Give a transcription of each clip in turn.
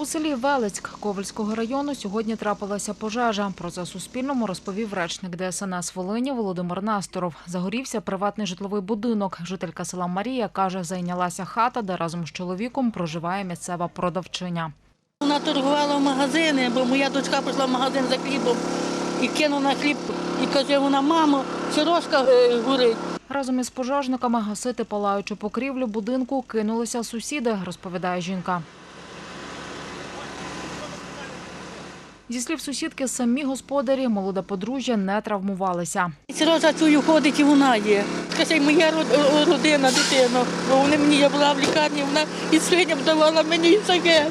У селі Велецьк Ковальського району сьогодні трапилася пожежа. Про це Суспільному розповів речник ДСНС Волині Володимир Насторов. Загорівся приватний житловий будинок. Жителька села Марія каже, зайнялася хата, де разом з чоловіком проживає місцева продавчиня. Вона торгувала в магазини, бо моя дочка пішла в магазин за хлібом і кинула хліб. І каже вона, мамо, сирожка е, горить. Разом із пожежниками гасити палаючу покрівлю будинку кинулися сусіди, розповідає жінка. Зі слів сусідки, самі господарі молоде подружжя не травмувалися. І цю ходить і вона є. Каже, моя родина, дитина, вони мені, я була в лікарні, вона і свиням давала мені і таке.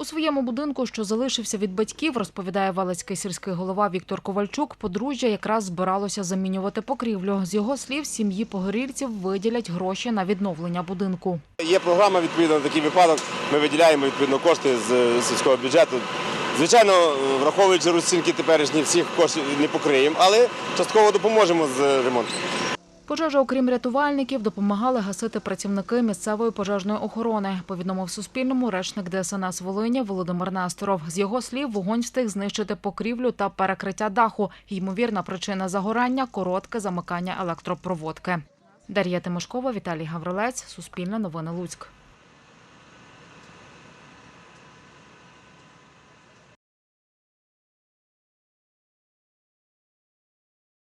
У своєму будинку, що залишився від батьків, розповідає Велецький сільський голова Віктор Ковальчук, подружжя якраз збиралося замінювати покрівлю. З його слів, сім'ї погорільців виділять гроші на відновлення будинку. Є програма відповідно на такий випадок. Ми виділяємо відповідно кошти з сільського бюджету. Звичайно, враховуючи розцінки теперішні, всіх коштів не покриємо, але частково допоможемо з ремонтом. Пожежа, окрім рятувальників, допомагали гасити працівники місцевої пожежної охорони, повідомив Суспільному речник ДСНС Волині Володимир Насторов. З його слів, вогонь встиг знищити покрівлю та перекриття даху. Ймовірна причина загорання – коротке замикання електропроводки. Дар'я Тимошкова, Віталій Гаврилець, Суспільне новини Луцьк.